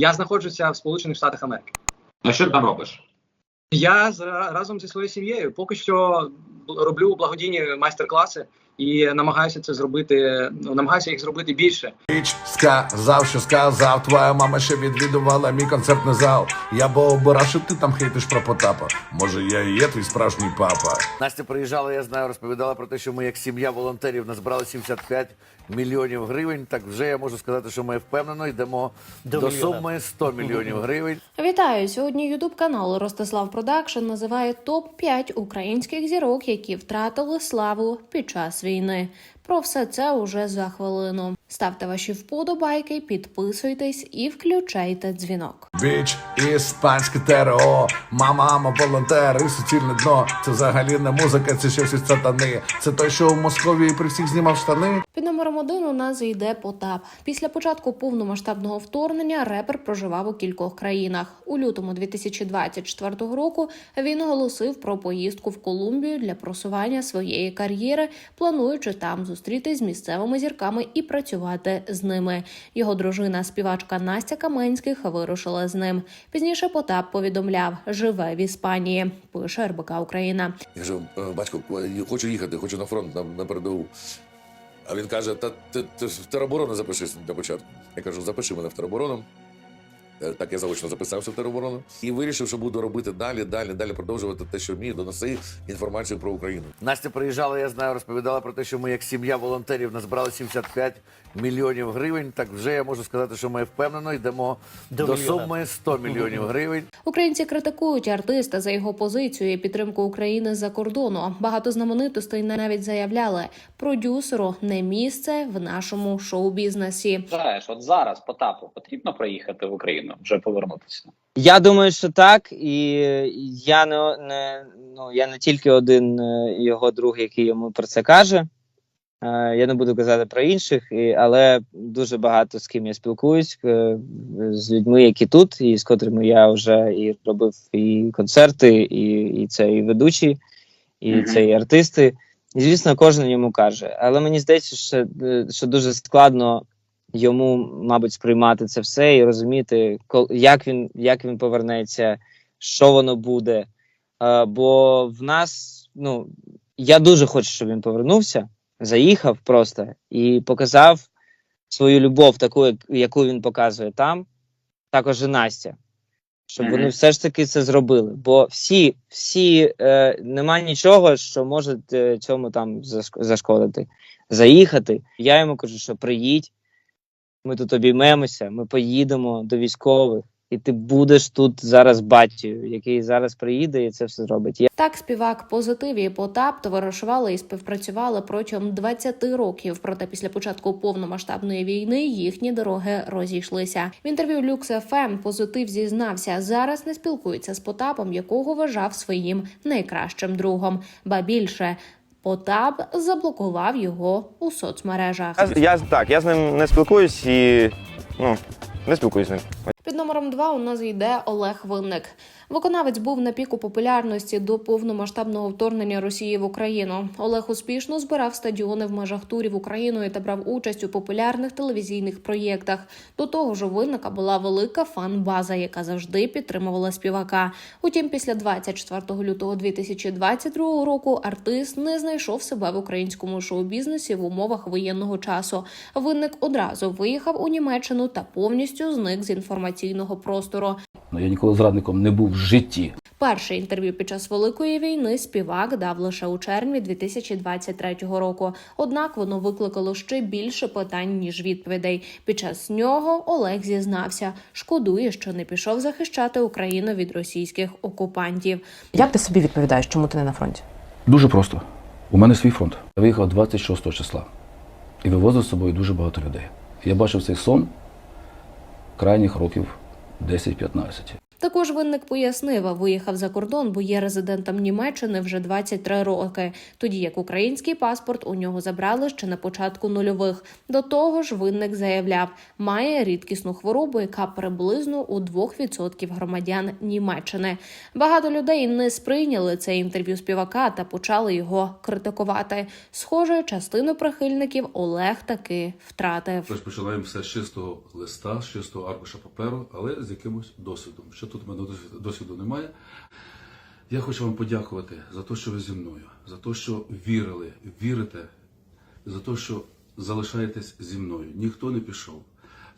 Я знаходжуся в Сполучених Штатах Америки. А що ти там робиш? Я з, разом зі своєю сім'єю поки що роблю благодійні майстер-класи і намагаюся це зробити. Ну, намагаюся їх зробити більше. Річ сказав, що сказав. Твоя мама ще відвідувала мій концертний зал. Я бо обирав, що ти там хейтиш про Потапа. Може, я і є твій справжній папа. Настя приїжджала, я знаю, розповідала про те, що ми як сім'я волонтерів назбирали 75 мільйонів гривень. Так вже я можу сказати, що ми впевнено йдемо до, суми 100 мільйонів гривень. Вітаю! Сьогодні Ютуб канал Ростислав Продакшн називає топ 5 українських зірок, які втратили славу під час війни війни. Про все це уже за хвилину. Ставте ваші вподобайки, підписуйтесь і включайте дзвінок. Біч, іспанське ТРО, мама, мама, волонтер і суцільне дно. Це взагалі не музика, це ще всі сатани. Це той, що в Московії при всіх знімав штани. Під номером один у нас йде Потап. Після початку повномасштабного вторгнення репер проживав у кількох країнах. У лютому 2024 року він оголосив про поїздку в Колумбію для просування своєї кар'єри, плануючи там зустрітись з місцевими зірками і працювати з ними. Його дружина, співачка Настя Каменських, вирушила з ним. Пізніше Потап повідомляв, живе в Іспанії. Пише РБК Україна. Я кажу, «Е, батько, хочу їхати, хочу на фронт на, на передову. А він каже: Та ти, ти в тероборону запишись для початку. Я кажу, запиши мене в тероборону. Е, Так я заочно записався в тероборону і вирішив, що буду робити далі, далі, далі продовжувати те, що вмію, доноси інформацію про Україну. Настя приїжджала, я знаю, розповідала про те, що ми як сім'я волонтерів назбирали 75 мільйонів гривень. Так вже я можу сказати, що ми впевнено йдемо до, суми 100 мільйонів гривень. Українці критикують артиста за його позицію і підтримку України за кордону. Багато знаменитостей навіть заявляли, продюсеру не місце в нашому шоу-бізнесі. От зараз Потапу потрібно приїхати в Україну, вже повернутися. Я думаю, що так, і я не, не ну я не тільки один е, його друг, який йому про це каже. Е, Я не буду казати про інших, і, але дуже багато з ким я спілкуюсь е, з людьми, які тут, і з котрими я вже і робив і концерти, і, і це і ведучі, і Мгм. це і артисти. І звісно, кожен йому каже. Але мені здається, що, що дуже складно йому, мабуть, сприймати це все і розуміти, як він, як він повернеться, що воно буде. Е, бо в нас, ну, я дуже хочу, щоб він повернувся, заїхав просто і показав свою любов, таку, як- яку він показує там, також і Настя. Щоб вони все ж таки це зробили. Бо всі, всі е, нема нічого, що може е, цьому там зашкодити. Заїхати. Я йому кажу, що приїдь, ми тут обіймемося, ми поїдемо до військових, і ти будеш тут зараз батькою, який зараз приїде і це все зробить. Я Так, співак позитиві і Потап товаришували і співпрацювали протягом 20 років. Проте після початку повномасштабної війни їхні дороги розійшлися. В інтерв'ю Lux FM позитив зізнався, зараз не спілкується з Потапом, якого вважав своїм найкращим другом. Ба більше. Потап заблокував його у соцмережах. Я, я так, я з ним не спілкуюсь і ну, не спілкуюсь з ним. Під номером два у нас йде Олег Винник. Виконавець був на піку популярності до повномасштабного вторгнення Росії в Україну. Олег успішно збирав стадіони в межах турів Україною та брав участь у популярних телевізійних проєктах. До того ж, у винника була велика фан-база, яка завжди підтримувала співака. Утім, після 24 лютого 2022 року артист не знайшов себе в українському шоу-бізнесі в умовах воєнного часу. Винник одразу виїхав у Німеччину та повністю зник з інформаційного простору. Ну, я ніколи зрадником не був в житті. Перше інтерв'ю під час великої війни співак дав лише у червні 2023 року. Однак воно викликало ще більше питань ніж відповідей. Під час нього Олег зізнався, шкодує, що не пішов захищати Україну від російських окупантів. Як ти собі відповідаєш, чому ти не на фронті? Дуже просто. У мене свій фронт. Я виїхав 26 числа і вивозив з собою дуже багато людей. Я бачив цей сон крайніх років 10-15. Також винник пояснив, виїхав за кордон, бо є резидентом Німеччини вже 23 роки, тоді як український паспорт у нього забрали ще на початку нульових. До того ж, винник заявляв, має рідкісну хворобу, яка приблизно у 2% громадян Німеччини. Багато людей не сприйняли це інтерв'ю співака та почали його критикувати. Схоже, частину прихильників Олег таки втратив. Тож починаємо все з чистого листа, з чистого аркуша паперу, але з якимось досвідом. Що тут у мене досвід- досвіду немає. Я хочу вам подякувати за те, що ви зі мною, за те, що вірили, вірите, за те, що залишаєтесь зі мною. Ніхто не пішов.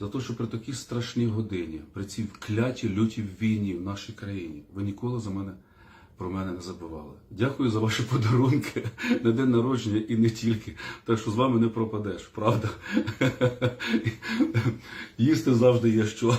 За те, що при такій страшній годині, при цій клятій лютій війні в нашій країні, ви ніколи за мене про мене не забували. Дякую за ваші подарунки на день народження і не тільки. Так що з вами не пропадеш, правда? Їсти завжди є що.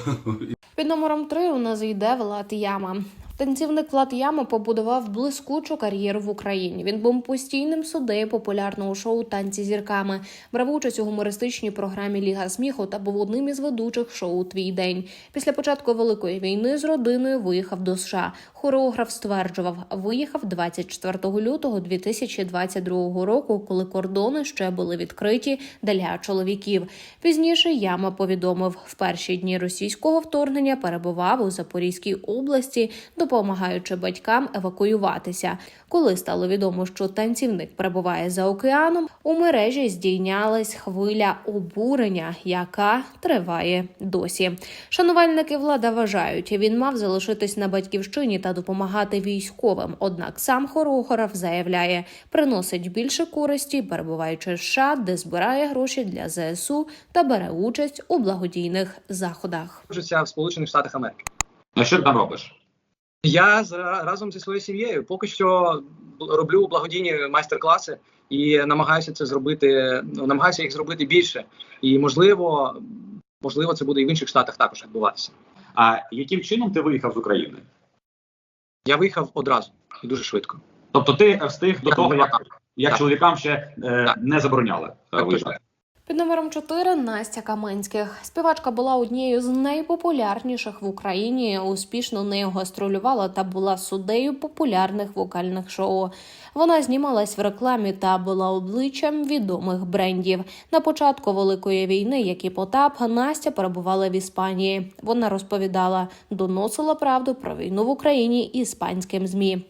Під номером 3 у нас йде Влад Яма. Танцівник Влад Яма побудував блискучу кар'єру в Україні. Він був постійним суддею популярного шоу Танці зірками, брав участь у гумористичній програмі Ліга сміху та був одним із ведучих шоу Твій день. Після початку великої війни з родиною виїхав до США. Хореограф стверджував, виїхав 24 лютого 2022 року, коли кордони ще були відкриті для чоловіків. Пізніше Яма повідомив, в перші дні російського вторгнення перебував у Запорізькій області, допомагаючи батькам евакуюватися. Коли стало відомо, що танцівник перебуває за океаном, у мережі здійнялась хвиля обурення, яка триває досі. Шанувальники влада вважають, він мав залишитись на батьківщині та допомагати військовим. Однак сам хореограф заявляє, приносить більше користі, перебуваючи в США, де збирає гроші для ЗСУ та бере участь у благодійних заходах. Життя в Сполучених Штатах Америки. А що ти там робиш? Я з, разом зі своєю сім'єю поки що роблю благодійні майстер-класи і намагаюся це зробити. ну, Намагаюся їх зробити більше. І можливо, можливо, це буде і в інших штатах також відбуватися. А яким чином ти виїхав з України? Я виїхав одразу і дуже швидко. Тобто ти встиг до того, як, як чоловікам ще е, не забороняли е, Так, виїжджати? Під номером 4 Настя Каменських. Співачка була однією з найпопулярніших в Україні. Успішно нею гастролювала та була суддею популярних вокальних шоу. Вона знімалась в рекламі та була обличчям відомих брендів. На початку великої війни, як і Потап, Настя перебувала в Іспанії. Вона розповідала, доносила правду про війну в Україні іспанським змі.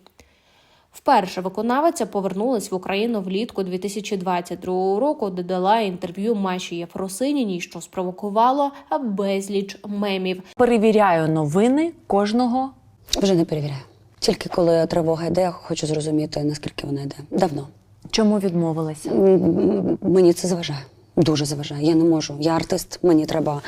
Вперше виконавиця повернулась в Україну влітку 2022 року, де дала інтерв'ю Маші Єфросиніній, що спровокувало безліч мемів. Перевіряю новини кожного. Вже не перевіряю. Тільки коли тривога йде, я хочу зрозуміти, наскільки вона йде. Давно. Чому відмовилася? М, м, Мені це заважає. Дуже заважає. Я не можу. Я артист, мені треба,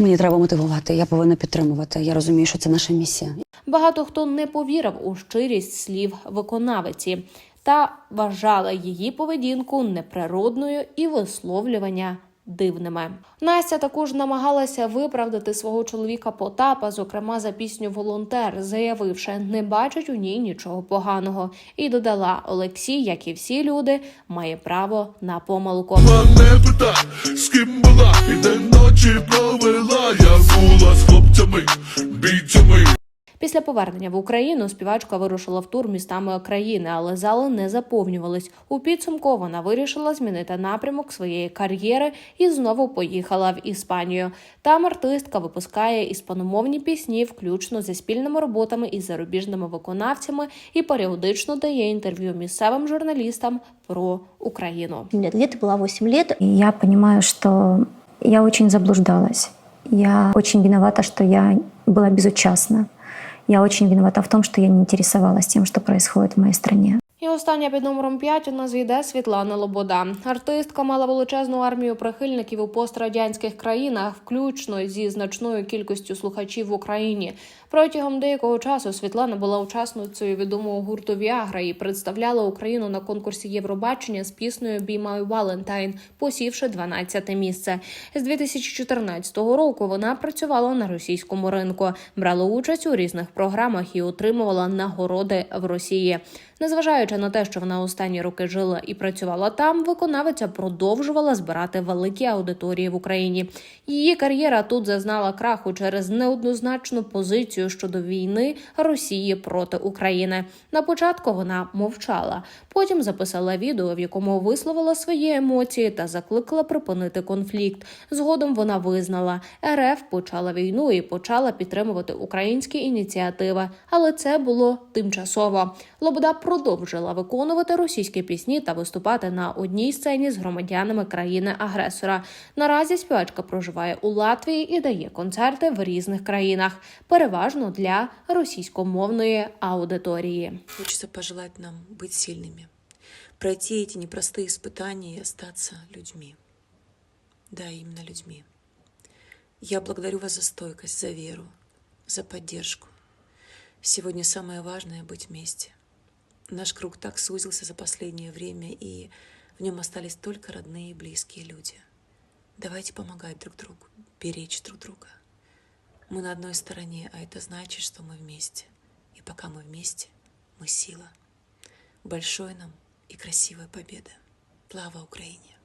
мені треба мотивувати. Я повинна підтримувати. Я розумію, що це наша місія. Багато хто не повірив у щирість слів виконавиці та вважала її поведінку неприродною і висловлювання дивними. Настя також намагалася виправдати свого чоловіка Потапа, зокрема за пісню Волонтер, заявивши, не бачить у ній нічого поганого, і додала Олексій, як і всі люди, має право на помилку. Не питай, з ким була, і де ночі провела, я була з хлопцями, бійцями. Після повернення в Україну співачка вирушила в тур містами країни, але зали не заповнювались. У підсумку вона вирішила змінити напрямок своєї кар'єри і знову поїхала в Іспанію. Там артистка випускає іспаномовні пісні, включно зі спільними роботами із зарубіжними виконавцями, і періодично дає інтерв'ю місцевим журналістам про Україну. лет. Была 8 лет. Я понимаю, что я очень заблуждалась. Я очень виновата, что я была безучастна. Я очень виновата в том, что я не интересовалась тем, что происходит в моей стране. І остання під номером 5 у нас йде Світлана Лобода. Артистка мала величезну армію прихильників у пострадянських країнах, включно зі значною кількістю слухачів в Україні. Протягом деякого часу Світлана була учасницею відомого гурту Віагра і представляла Україну на конкурсі Євробачення з піснею «Be My Valentine», посівши 12 місце. З 2014 року вона працювала на російському ринку, брала участь у різних програмах і отримувала нагороди в Росії. Незважаючи на те, що вона останні роки жила і працювала там, виконавиця продовжувала збирати великі аудиторії в Україні. Її кар'єра тут зазнала краху через неоднозначну позицію щодо війни Росії проти України. На початку вона мовчала, потім записала відео, в якому висловила свої емоції та закликала припинити конфлікт. Згодом вона визнала, РФ почала війну і почала підтримувати українські ініціативи, але це було тимчасово. Лобода продовжила виконувати російські пісні та виступати на одній сцені з громадянами країни-агресора. Наразі співачка проживає у Латвії і дає концерти в різних країнах, переважно для російськомовної аудиторії. Хочется пожелать нам быть сильными, пройти эти непростые испытания и остаться людьми. Да, именно людьми. Я благодарю вас за стойкость, за веру, за поддержку. Сегодня самое важное — быть вместе. Наш круг так сузился за последнее время, и в нем остались только родные и близкие люди. Давайте помогать друг другу, беречь друг друга. Мы на одной стороне, а это значит, что мы вместе. И пока мы вместе, мы сила. Большой нам и красивой победы. Слава Украине!